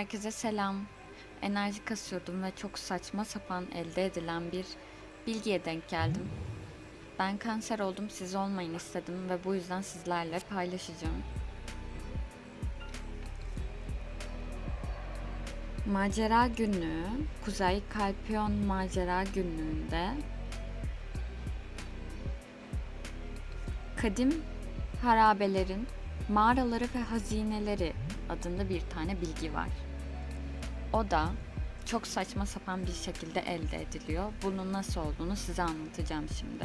Herkese selam. Enerji kasıyordum ve çok saçma sapan elde edilen bir bilgiye denk geldim. Ben kanser oldum, siz olmayın istedim ve bu yüzden sizlerle paylaşacağım. Macera günlüğü, Kuzey Kalpiyon Macera günlüğünde kadim harabelerin mağaraları ve hazineleri adında bir tane bilgi var. O da çok saçma sapan bir şekilde elde ediliyor. Bunun nasıl olduğunu size anlatacağım şimdi.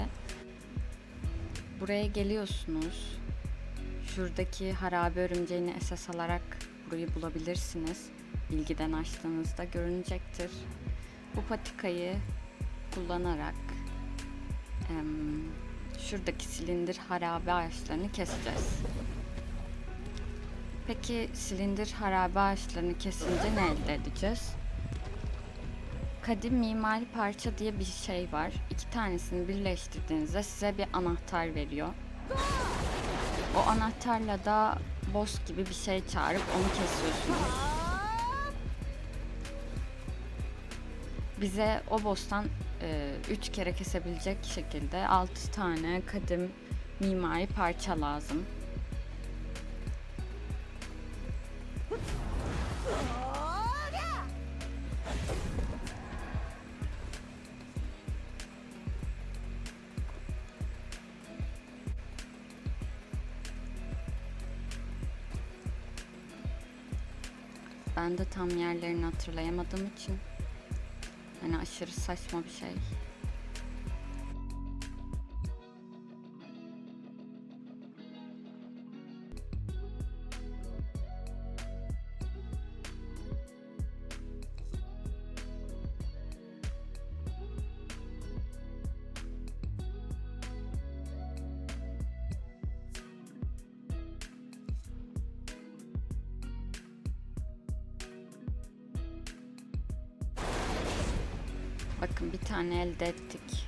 Buraya geliyorsunuz. Şuradaki harabe örümceğini esas alarak burayı bulabilirsiniz. Bilgiden açtığınızda görünecektir. Bu patikayı kullanarak şuradaki silindir harabe ağaçlarını keseceğiz. Peki silindir harabe ağaçlarını kesince ne elde edeceğiz? Kadim mimari parça diye bir şey var. İki tanesini birleştirdiğinizde size bir anahtar veriyor. O anahtarla da boss gibi bir şey çağırıp onu kesiyorsunuz. Bize o boss'tan 3 kere kesebilecek şekilde 6 tane kadim mimari parça lazım. Ben de tam yerlerini hatırlayamadığım için hani aşırı saçma bir şey. Bakın bir tane elde ettik.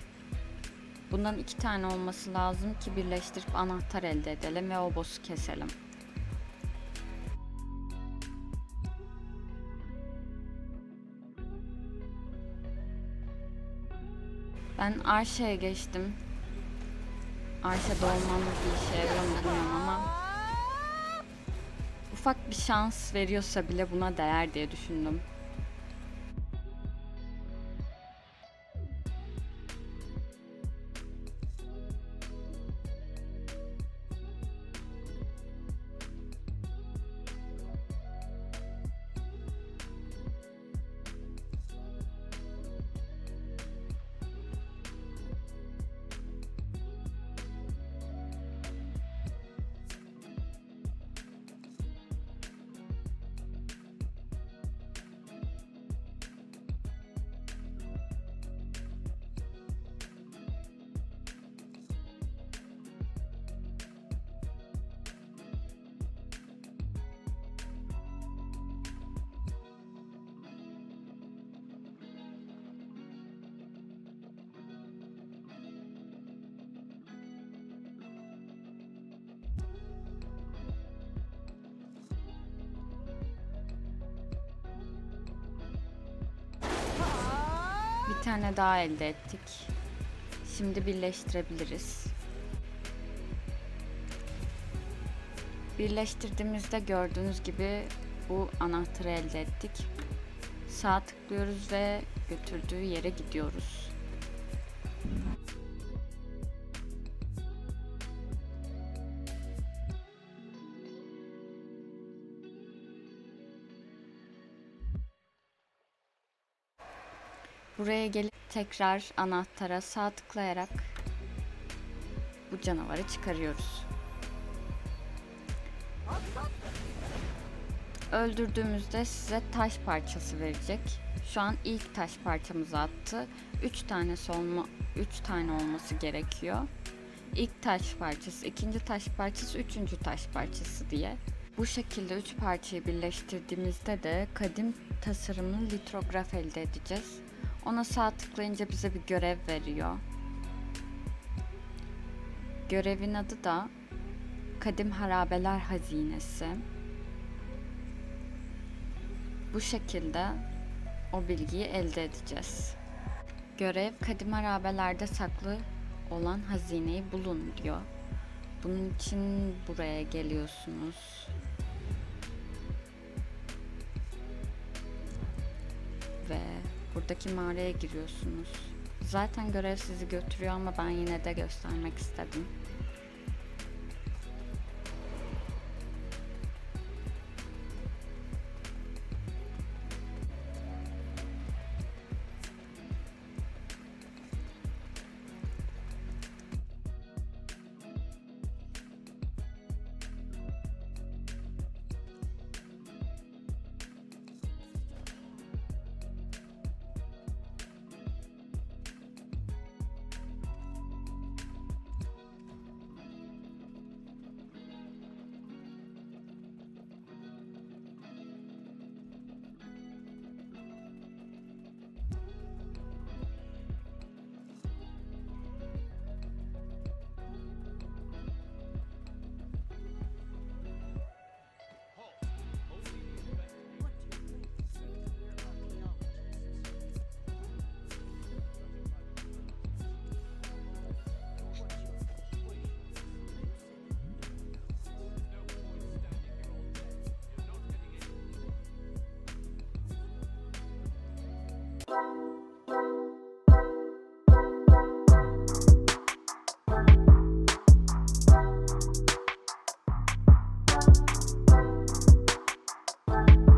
Bundan iki tane olması lazım ki birleştirip anahtar elde edelim ve o boss'u keselim. Ben Arşa'ya geçtim. Arşa'da olmamız bir işe yarıyor ama ufak bir şans veriyorsa bile buna değer diye düşündüm. Tane daha elde ettik. Şimdi birleştirebiliriz. Birleştirdiğimizde gördüğünüz gibi bu anahtarı elde ettik. Sağ tıklıyoruz ve götürdüğü yere gidiyoruz. Buraya gelip tekrar anahtara sağ tıklayarak bu canavarı çıkarıyoruz. Öldürdüğümüzde size taş parçası verecek. Şu an ilk taş parçamızı attı. 3 tane olma 3 tane olması gerekiyor. İlk taş parçası, ikinci taş parçası, üçüncü taş parçası diye. Bu şekilde üç parçayı birleştirdiğimizde de kadim tasarımlı litrograf elde edeceğiz. Ona sağ tıklayınca bize bir görev veriyor. Görevin adı da Kadim Harabeler Hazinesi. Bu şekilde o bilgiyi elde edeceğiz. Görev kadim harabelerde saklı olan hazineyi bulun diyor. Bunun için buraya geliyorsunuz. Ve buradaki mağaraya giriyorsunuz. Zaten görev sizi götürüyor ama ben yine de göstermek istedim.